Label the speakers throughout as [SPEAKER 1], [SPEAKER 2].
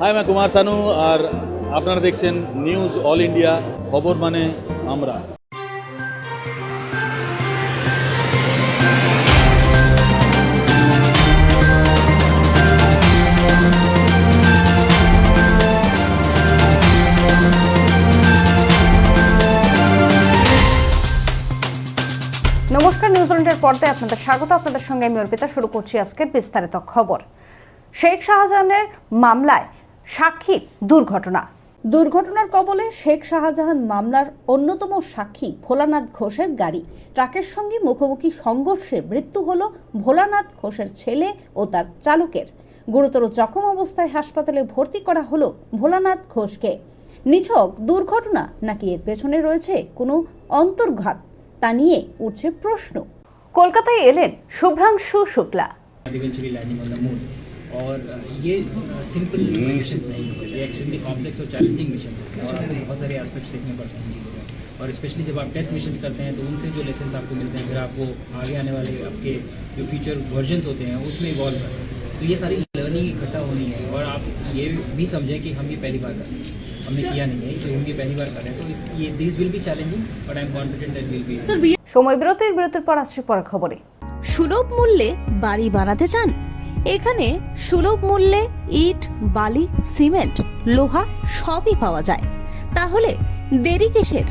[SPEAKER 1] High আমি কুমার সানু আর আপনারা দেখছেন নিউজ অল ইন্ডিয়া খবর মানে আমরা
[SPEAKER 2] নমস্কার নিউজিল্যান্ডের পর্দায় আপনাদের স্বাগত। আপনাদের সঙ্গে আমি অর্পিতা, শুরু করছি আজকের বিস্তারিত খবর। শেখ শাহজাহানের মামলায় সাক্ষী দুর্ঘটনা। দুর্ঘটনার কবলে শেখ শাহজাহান মামলার অন্যতম সাক্ষী ভোলানাথ ঘোষের গাড়ি। ট্রাকের সঙ্গে মুখোমুখি সংঘর্ষে মৃত্যু হল ভোলানাথ ঘোষের ছেলে ও তার চালকের। গুরুতর জখম অবস্থায় হাসপাতালে ভর্তি করা হলো ভোলানাথ ঘোষকে। নিছক দুর্ঘটনা নাকি এর পেছনে রয়েছে কোনো অন্তর্ঘাত তা নিয়ে উঠছে প্রশ্ন। কলকাতায় এলেন Subhrangshu Shukla.
[SPEAKER 3] eventually landing on the moon. और अ, ये सिंपल मिशन नहीं होते ये एक्चुअली कॉम्प्लेक्स और चैलेंजिंग मिशन होते हैं और आपको बहुत सारे एस्पेक्ट्स देखने पड़ते हैं चीज़ों में और स्पेशली जब आप टेस्ट मिशन करते हैं तो उनसे जो लेसन आपको मिलते हैं फिर आपको आगे आने वाले आपके जो फ्यूचर वर्जन्स होते हैं उसमें इवॉल्व करते हैं तो ये सारी लर्निंग इकट्ठा होनी है और आप ये भी समझें कि हम ये पहली बार कर रहे हैं हमने किया नहीं है तो हम ये पहली बार कर रहे हैं तो इस ये this will be challenging but I am confident that will be
[SPEAKER 2] সময় বিরতির বিরতির পর আসছে পরের খবরে
[SPEAKER 4] সুলভ মূল্যে বাড়ি বানাতে চান এখানে সুলভ মূল্যে ইট, বালি, সিমেন্ট, লোহা সবই পাওয়া যায়। তাহলে দেরি কিসের?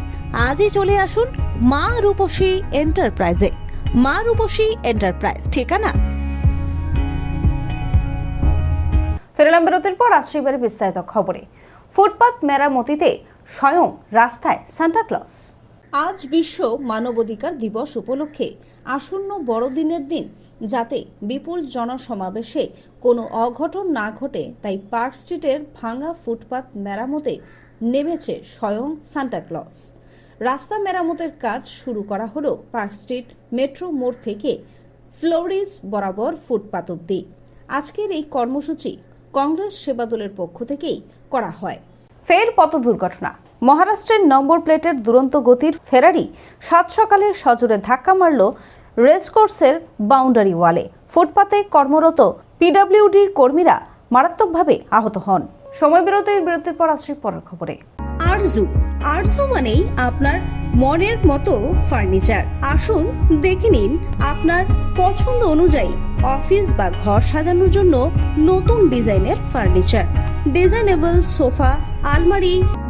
[SPEAKER 4] আজই চলে আসুন মা রূপসী এন্টারপ্রাইজে। মা রূপসী এন্টারপ্রাইজ, ঠিকানা?
[SPEAKER 2] ফেরালাম বিরতির পর আসছে এবারে বিস্তারিত খবরে। ফুটপাত মেরামতিতে স্বয়ং রাস্তায় সান্টা ক্লজ। আজ বিশ্ব মানবাধিকার দিবস উপলক্ষে আসন্ন বড়দিনের দিন যাতে বিপুল জনসমাবেশে কোনো অঘটন না ঘটে, তাই পার্ক স্ট্রিটের ভাঙা ফুটপাত মেরামতে নেমেছে স্বয়ং সান্টা ক্লজ রাস্তা মেরামতের কাজ শুরু করা হলো পার্ক স্ট্রিট মেট্রো মোড় থেকে ফ্লোরিজ বরাবর ফুটপাত অব্দি আজকের এই কর্মসূচি কংগ্রেস সেবা দলের পক্ষ থেকেই করা হয়। ফের পথ দুর্ঘটনা মহারাষ্ট্রের নম্বর প্লেটের দুরন্ত গতির ফেরারি সাত সকালে সজোরে ধাক্কা মারল রেসকোর্সের বাউন্ডারি ওয়ালে। ফুটপাতে কর্মরত পিডব্লিউডির কর্মীরা মারাত্মকভাবে আহত হন। সময় বিরতির বিরতির পর আসছে পরের খবরে।
[SPEAKER 4] আরজু আরজু মানেই আপনার মনের মতো ফার্নিচার। আসুন, দেখে নিন আপনার পছন্দ অনুযায়ী অফিস বা ঘর সাজানোর জন্য নতুন ডিজাইনের ফার্নিচার। ডিজাইনেবল সোফা, আলমারি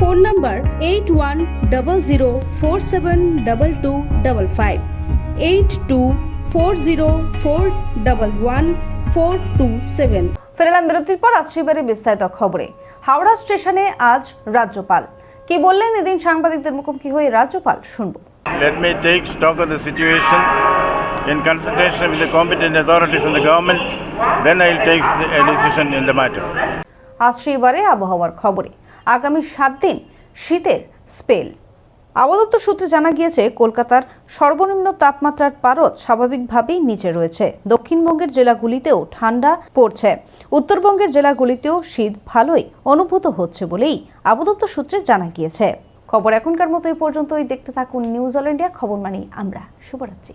[SPEAKER 4] Phone number eight one double zero four seven double two double five eight two four zero four double one four two seven.
[SPEAKER 2] ফেরালাম বিরতির পর আসছে এবারে বিস্তারিত খবরে। হাওড়া স্টেশনে আজ রাজ্যপাল। কি বললেন এদিন সাংবাদিকদের মুখোমুখি হয়ে রাজ্যপাল? শুনব।
[SPEAKER 5] Let me take stock of the situation in consultation with the competent authorities in the government. Then I will take a decision in the matter.
[SPEAKER 2] আসছে এবারে আবহাওয়ার খবরে। আগামী সাত দিন শীতের স্পেল। আবহাওয়া সূত্রে জানা গিয়েছে, কলকাতার সর্বনিম্ন তাপমাত্রার পারদ স্বাভাবিকভাবেই নিচে রয়েছে। দক্ষিণবঙ্গের জেলাগুলিতেও ঠান্ডা পড়ছে। উত্তরবঙ্গের জেলাগুলিতেও শীত ভালোই অনুভূত হচ্ছে বলেই আবহাওয়া সূত্রে জানা গিয়েছে। খবর এখনকার মতো এই পর্যন্তই। দেখতে থাকুন নিউজ অল ইন্ডিয়া, খবর মানি আমরা। শুভরাত্রি।